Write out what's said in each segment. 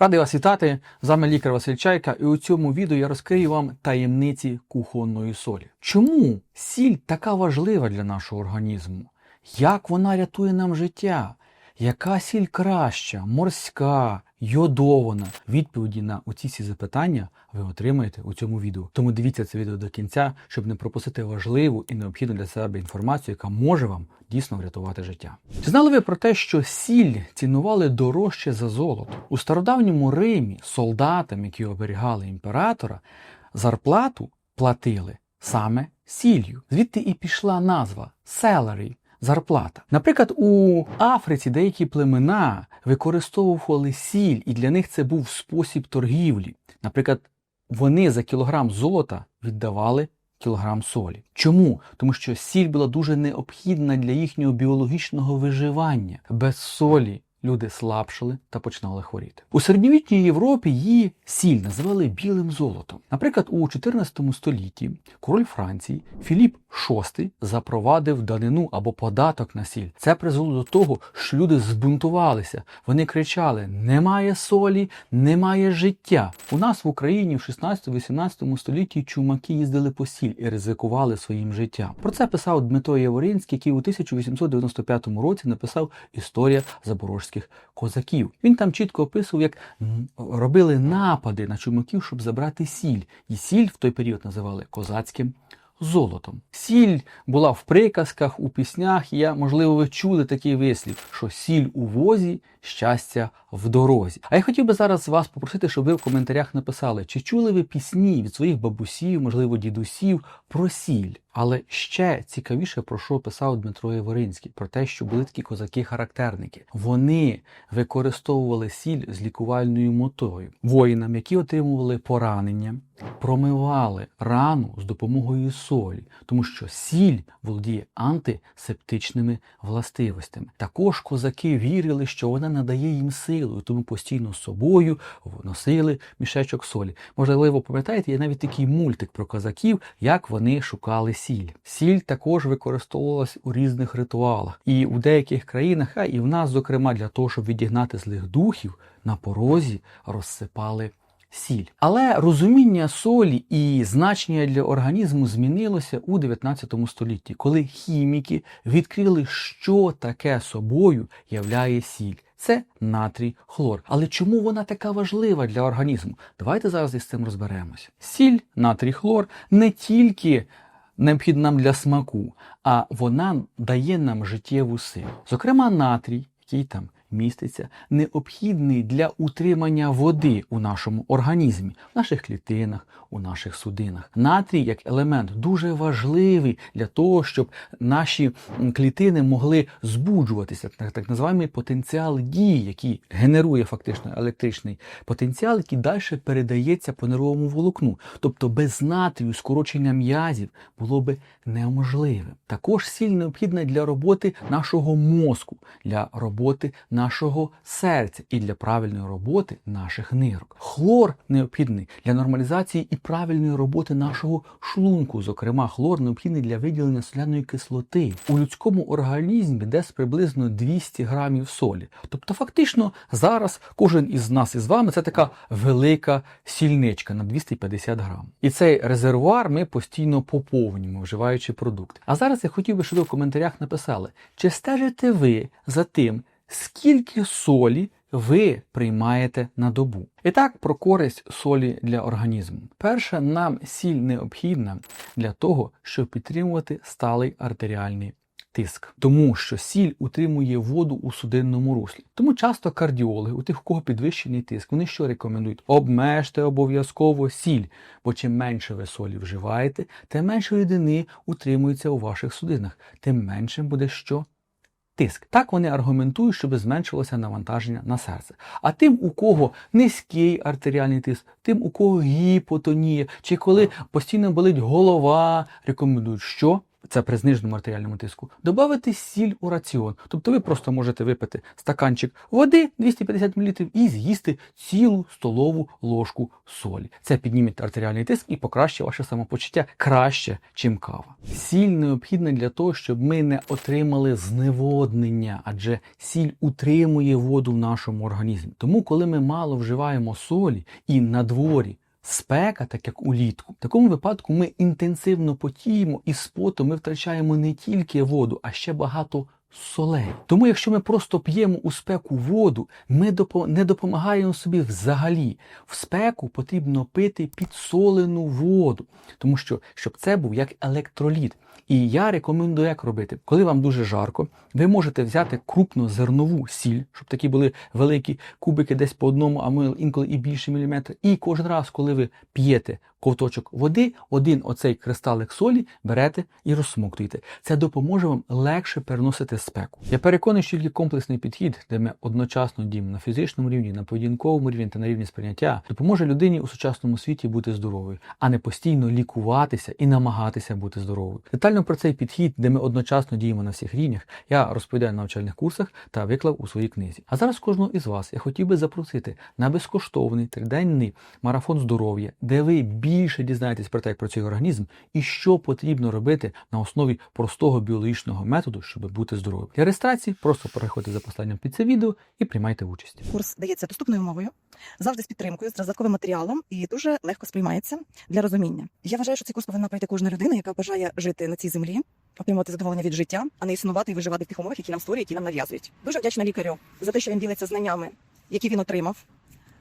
Радий вас вітати! З вами лікар Василь Чайка, і у цьому відео я розкрию вам таємниці кухонної солі. Чому сіль така важлива для нашого організму? Як вона рятує нам життя? Яка сіль краща, морська, йодована? Відповіді на оці всі запитання ви отримаєте у цьому відео. Тому дивіться це відео до кінця, щоб не пропустити важливу і необхідну для себе інформацію, яка може вам дійсно врятувати життя. Чи знали ви про те, що сіль цінували дорожче за золото? У стародавньому Римі солдатам, які оберігали імператора, зарплату платили саме сіллю. Звідти і пішла назва селері. Зарплата. Наприклад, у Африці деякі племена використовували сіль, і для них це був спосіб торгівлі. Наприклад, вони за кілограм золота віддавали кілограм солі. Чому? Тому що сіль була дуже необхідна для їхнього біологічного виживання. Без солі люди слабшали та починали хворіти. У середньовічній Європі її сіль називали білим золотом. Наприклад, у 14 столітті король Франції Філіп VI запровадив данину або податок на сіль. Це призвело до того, що люди збунтувалися. Вони кричали: немає солі, немає життя. У нас в Україні в 16-18 столітті чумаки їздили по сіль і ризикували своїм життям. Про це писав Дмитро Яворинський, який у 1895 році написав Історія запорожських козаків. Він там чітко описував, як робили напади на чумаків, щоб забрати сіль. І сіль в той період називали козацьким золотом. Сіль була в приказках, у піснях. Я, можливо, ви чули такий вислів, що сіль у возі, щастя в дорозі. А я хотів би зараз вас попросити, щоб ви в коментарях написали, чи чули ви пісні від своїх бабусів, можливо, дідусів про сіль. Але ще цікавіше про що писав Дмитро Яворинський, про те, що були такі козаки-характерники. Вони використовували сіль з лікувальною метою. Воїнам, які отримували поранення, промивали рану з допомогою солі, тому що сіль володіє антисептичними властивостями. Також козаки вірили, що вона надає їм силу, тому постійно з собою носили мішечок солі. Можливо, пам'ятаєте, є навіть такий мультик про козаків, як вони шукали сіль. Сіль також використовувалась у різних ритуалах, і у деяких країнах, а і в нас, зокрема, для того, щоб відігнати злих духів, на порозі розсипали сіль. Але розуміння солі і значення для організму змінилося у 19 столітті, коли хіміки відкрили, що таке собою являє сіль. Це натрій хлор. Але чому вона така важлива для організму? Давайте зараз із цим розберемося. Сіль, натрій хлор не тільки необхідна нам для смаку, а вона дає нам життєву силу. Зокрема, натрій, який там міститься, необхідний для утримання води у нашому організмі, в наших клітинах, у наших судинах. Натрій як елемент дуже важливий для того, щоб наші клітини могли збуджуватися, так, так називаємо потенціал дії, який генерує фактично електричний потенціал, який далі передається по нервовому волокну. Тобто без натрію скорочення м'язів було би неможливе. Також сіль необхідна для роботи нашого мозку, для роботи нашого серця і для правильної роботи наших нирок. Хлор необхідний для нормалізації і правильної роботи нашого шлунку. Зокрема, хлор необхідний для виділення соляної кислоти. У людському організмі десь приблизно 200 грамів солі. Тобто, фактично, зараз кожен із нас із вами це така велика сільничка на 250 грам. І цей резервуар ми постійно поповнюємо, вживаючи продукти. А зараз я хотів би, щоб ви в коментарях написали, чи стежите ви за тим, скільки солі ви приймаєте на добу. І так про користь солі для організму. Перше, нам сіль необхідна для того, щоб підтримувати сталий артеріальний тиск, тому що сіль утримує воду у судинному руслі. Тому часто кардіологи, у тих, у кого підвищений тиск, вони що рекомендують? Обмежте обов'язково сіль, бо чим менше ви солі вживаєте, тим менше рідини утримується у ваших судинах, тим меншим буде що тиск. Так вони аргументують, щоб зменшилося навантаження на серце. А тим, у кого низький артеріальний тиск, тим, у кого гіпотонія, чи коли постійно болить голова, рекомендують що? Це при зниженому артеріальному тиску, додати сіль у раціон. Тобто ви просто можете випити стаканчик води 250 мл і з'їсти цілу столову ложку солі. Це підніме артеріальний тиск і покращить ваше самопочуття краще, чим кава. Сіль необхідна для того, щоб ми не отримали зневоднення, адже сіль утримує воду в нашому організмі. Тому, коли ми мало вживаємо солі і на дворі спека, так як улітку, в такому випадку ми інтенсивно потіємо і з поту ми втрачаємо не тільки воду, а ще багато солей. Тому, якщо ми просто п'ємо у спеку воду, ми не допомагаємо собі взагалі. В спеку потрібно пити підсолену воду, тому що щоб це був як електроліт. І я рекомендую як робити. Коли вам дуже жарко, ви можете взяти крупнозернову сіль, щоб такі були великі кубики десь по одному, а ми інколи і більше міліметр. І кожен раз, коли ви п'єте ковточок води, один оцей кристалик солі берете і розсмоктуєте. Це допоможе вам легше переносити спеку. Я переконаний, що тільки комплексний підхід, де ми одночасно діємо на фізичному рівні, на поведінковому рівні та на рівні сприйняття, допоможе людині у сучасному світі бути здоровою, а не постійно лікуватися і намагатися бути здоровою. Детально про цей підхід, де ми одночасно діємо на всіх рівнях, я розповідаю на навчальних курсах та виклав у своїй книзі. А зараз кожного із вас я хотів би запросити на безкоштовний триденний марафон здоров'я, де ви більше дізнаєтесь про те, як працює організм і що потрібно робити на основі простого біологічного методу, щоб бути здоровим. Для реєстрації просто переходьте за посланням під це відео і приймайте участь. Курс дається доступною мовою, завжди з підтримкою, з додатковим матеріалом і дуже легко сприймається для розуміння. Я вважаю, що цей курс повинна пройти кожна людина, яка бажає жити на цій землі, отримувати задоволення від життя, а не існувати і виживати в тих умовах, які нам створюють, які нам нав'язують. Дуже вдячна лікарю за те, що він ділиться знаннями, які він отримав.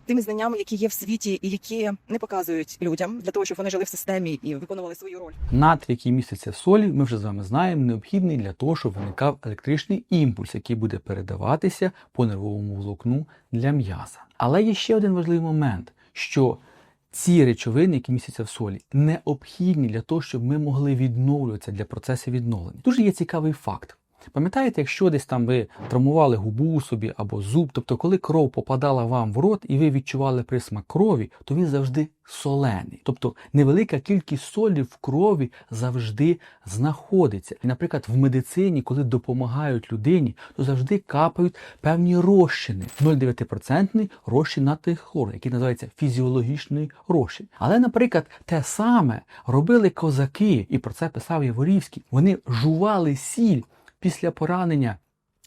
Тими знаннями, які є в світі, і які не показують людям для того, щоб вони жили в системі і виконували свою роль. Натрій, який міститься в солі, ми вже з вами знаємо, необхідний для того, щоб виникав електричний імпульс, який буде передаватися по нервовому волокну для м'яса. Але є ще один важливий момент, що ці речовини, які містяться в солі, необхідні для того, щоб ми могли відновлюватися для процесу відновлення. Дуже є цікавий факт. Пам'ятаєте, якщо десь там ви травмували губу собі або зуб, тобто коли кров попадала вам в рот і ви відчували присмак крові, то він завжди солений. Тобто невелика кількість солі в крові завжди знаходиться. І, наприклад, в медицині, коли допомагають людині, то завжди капають певні розчини. 0,9% розчин натрій хлору, який називається фізіологічний розчин. Але, наприклад, те саме робили козаки, і про це писав Яворівський. Вони жували сіль після поранення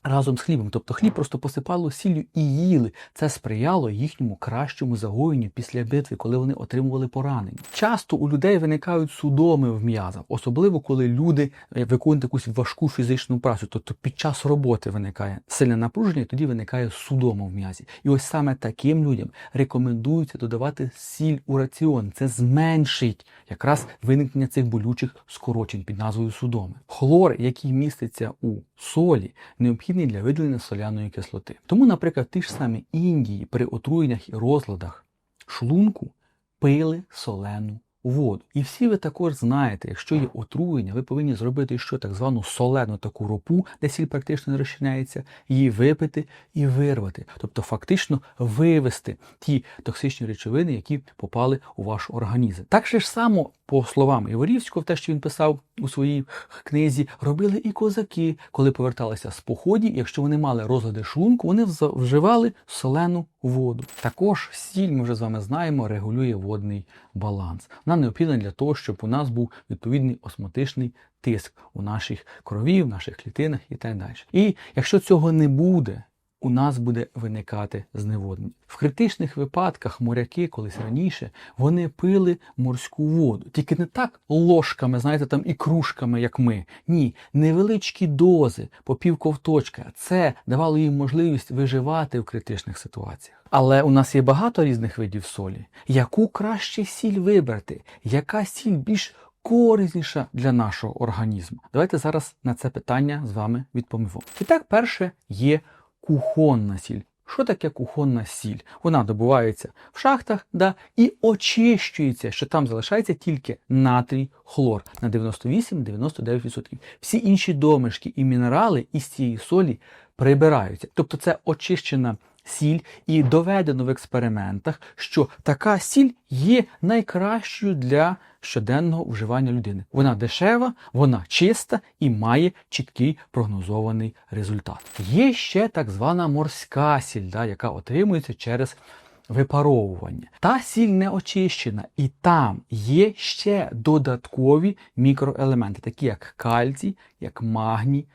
разом з хлібом. Тобто хліб просто посипало сіллю і їли. Це сприяло їхньому кращому загоєнню після битви, коли вони отримували поранення. Часто у людей виникають судоми в м'язах, особливо коли люди е, виконують якусь важку фізичну працю. Тобто під час роботи виникає сильне напруження, і тоді виникає судома в м'язі. І ось саме таким людям рекомендується додавати сіль у раціон. Це зменшить якраз виникнення цих болючих скорочень під назвою судоми. Хлор, який міститься у солі, необхідний для виділення соляної кислоти. Тому, наприклад, ті ж самі Індії при отруєннях і розладах шлунку пили солену воду. І всі ви також знаєте, якщо є отруєння, ви повинні зробити що так звану солену таку ропу, де сіль практично не розчиняється, її випити і вирвати. Тобто фактично вивести ті токсичні речовини, які попали у ваш організм. Так же ж само, по словам Іворівського, те, що він писав у своїй книзі, робили і козаки, коли поверталися з походів, якщо вони мали розлади шлунку, вони вживали солену воду. Також сіль, ми вже з вами знаємо, регулює водний баланс. Вона необхідна для того, щоб у нас був відповідний осмотичний тиск у наших крові, в наших клітинах і так далі. І якщо цього не буде, у нас буде виникати зневоднення. В критичних випадках моряки колись раніше вони пили морську воду, тільки не так ложками, знаєте, там і кружками, як ми. Ні, невеличкі дози по півковточка. Це давало їм можливість виживати в критичних ситуаціях. Але у нас є багато різних видів солі. Яку краще сіль вибрати? Яка сіль більш корисніша для нашого організму? Давайте зараз на це питання з вами відповімо. І так, перше є кухонна сіль. Що таке кухонна сіль? Вона добувається в шахтах да, і очищується, що там залишається тільки натрій, хлор на 98-99%. Всі інші домішки і мінерали із цієї солі прибираються. Тобто це очищена сіль, і доведено в експериментах, що така сіль є найкращою для щоденного вживання людини. Вона дешева, вона чиста і має чіткий прогнозований результат. Є ще так звана морська сіль, да, яка отримується через випаровування. Та сіль не очищена, і там є ще додаткові мікроелементи, такі як кальцій, як магній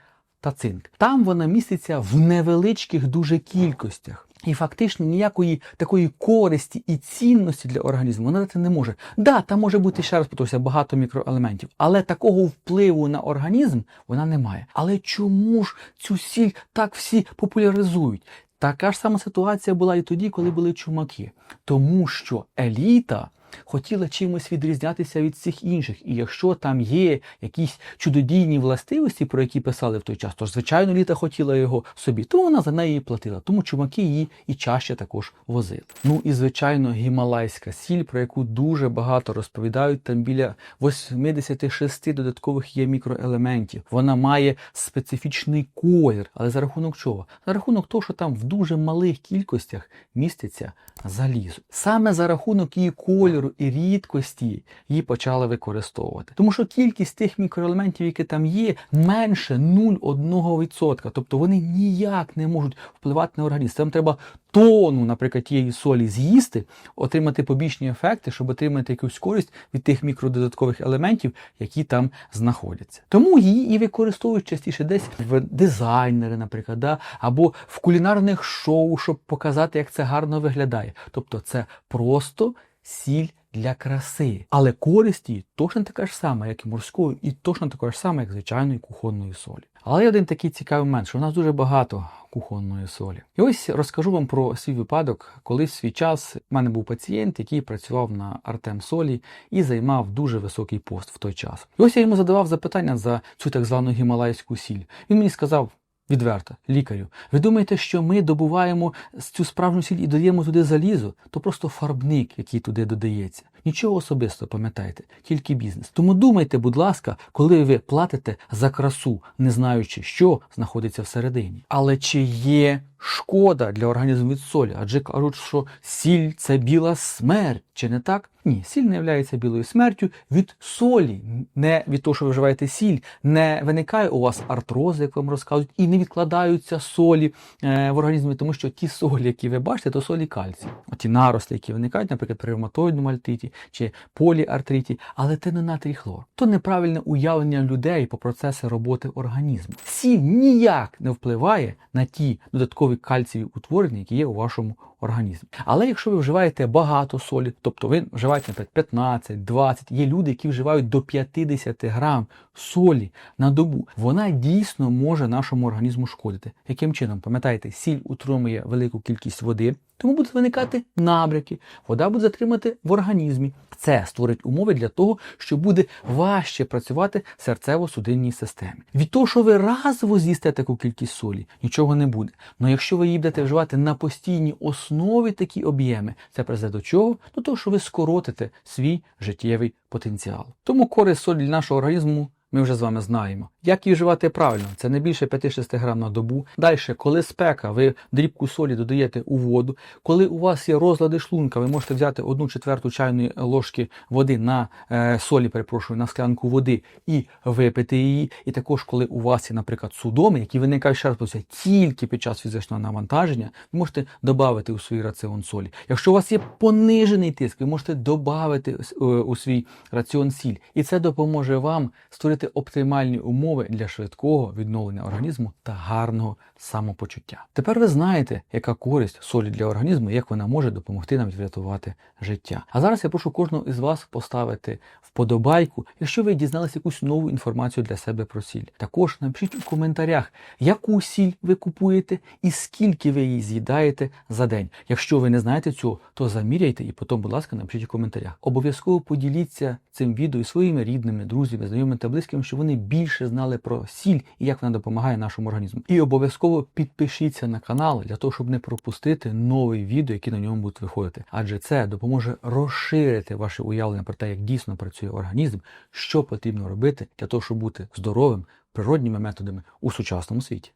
та цинк. Там вона міститься в невеличких дуже кількостях. І фактично ніякої такої користі і цінності для організму вона дати не може. Да, там може бути ще раз повторюся, багато мікроелементів, але такого впливу на організм вона не має. Але чому ж цю сіль так всі популяризують? Така ж сама ситуація була і тоді, коли були чумаки. Тому що еліта хотіла чимось відрізнятися від всіх інших. І якщо там є якісь чудодійні властивості, про які писали в той час, то ж, звичайно, еліта хотіла його собі, тому вона за неї платила. Тому чумаки її і чаще також возили. Ну і звичайно, гімалайська сіль, про яку дуже багато розповідають. Там біля 86 додаткових є мікроелементів. Вона має специфічний колір, але за рахунок чого? За рахунок того, що там в дуже малих кількостях міститься залізо. Саме за рахунок її кольору і рідкості її почали використовувати. Тому що кількість тих мікроелементів, які там є, менше 0,1%. Тобто вони ніяк не можуть впливати на організм. Там треба тону, наприклад, тієї солі з'їсти, отримати побічні ефекти, щоб отримати якусь користь від тих мікрододаткових елементів, які там знаходяться. Тому її і використовують частіше десь в дизайнери, наприклад, да? або в кулінарних шоу, щоб показати, як це гарно виглядає. Тобто це просто сіль для краси. Але користь її точно така ж сама, як і морської, і точно така ж сама, як звичайної кухонної солі. Але є один такий цікавий момент, що в нас дуже багато кухонної солі. І ось розкажу вам про свій випадок, коли в свій час в мене був пацієнт, який працював на Артем Солі і займав дуже високий пост в той час. І ось я йому задавав запитання за цю так звану гімалайську сіль. Він мені сказав. Відверто, лікарю, ви думаєте, що ми добуваємо цю справжню сіль і даємо туди залізо? То просто фарбник, який туди додається. Нічого особистого, пам'ятайте, тільки бізнес. Тому думайте, будь ласка, коли ви платите за красу, не знаючи, що знаходиться всередині. Але чи є шкода для організму від солі? Адже кажуть, що сіль це біла смерть, чи не так? Ні, сіль не є білою смертю від солі, не від того, що ви вживаєте сіль, не виникає у вас артрози, як вам розказують, і не відкладаються солі е, в організмі, тому що ті солі, які ви бачите, то солі кальцію. Ті нарости, які виникають, наприклад, при ревматоїдному альтиті чи поліартриті, але це не натрій хлор. То неправильне уявлення людей по процесу роботи організму. Сіль ніяк не впливає на ті додаткові кальцієві утворення, які є у вашому організмі. Але якщо ви вживаєте багато солі, тобто ви вживаєте наприклад, 15, 20, є люди, які вживають до 50 грам солі на добу, вона дійсно може нашому організму шкодити. Яким чином? Пам'ятаєте, сіль утримує велику кількість води, тому будуть виникати набряки, вода буде затримати в організмі. Це створить умови для того, що буде важче працювати серцево-судинній системі. Від того, що ви разово з'їсте таку кількість солі, нічого не буде. Але якщо ви її будете вживати на постійній основі такі об'єми, це призведе до чого? До того, що ви скоротите свій життєвий потенціал. Тому користь солі для нашого організму ми вже з вами знаємо. Як її вживати правильно? Це не більше 5-6 грам на добу. Далі, коли спека, ви дрібку солі додаєте у воду. Коли у вас є розлади шлунка, ви можете взяти одну четверту чайної ложки води на е, солі, перепрошую, на склянку води і випити її. І також, коли у вас є, наприклад, судоми, які виникають ще раз тільки під час фізичного навантаження, ви можете додати у свій раціон солі. Якщо у вас є понижений тиск, ви можете додати у свій раціон сіль. І це допоможе вам створити оптимальні умови для швидкого відновлення організму та гарного самопочуття. Тепер ви знаєте, яка користь солі для організму, як вона може допомогти нам врятувати життя. А зараз я прошу кожного із вас поставити вподобайку, якщо ви дізналися якусь нову інформацію для себе про сіль. Також напишіть у коментарях, яку сіль ви купуєте і скільки ви її з'їдаєте за день. Якщо ви не знаєте цього, то заміряйте і потім, будь ласка, напишіть у коментарях. Обов'язково поділіться цим відео із своїми рідними, друзями, знайомими та близькими, щоб вони більше знали про сіль і як вона допомагає нашому організму. І обов'язково підпишіться на канал для того, щоб не пропустити нові відео, які на ньому будуть виходити. Адже це допоможе розширити ваше уявлення про те, як дійсно працює організм, що потрібно робити для того, щоб бути здоровим природніми методами у сучасному світі.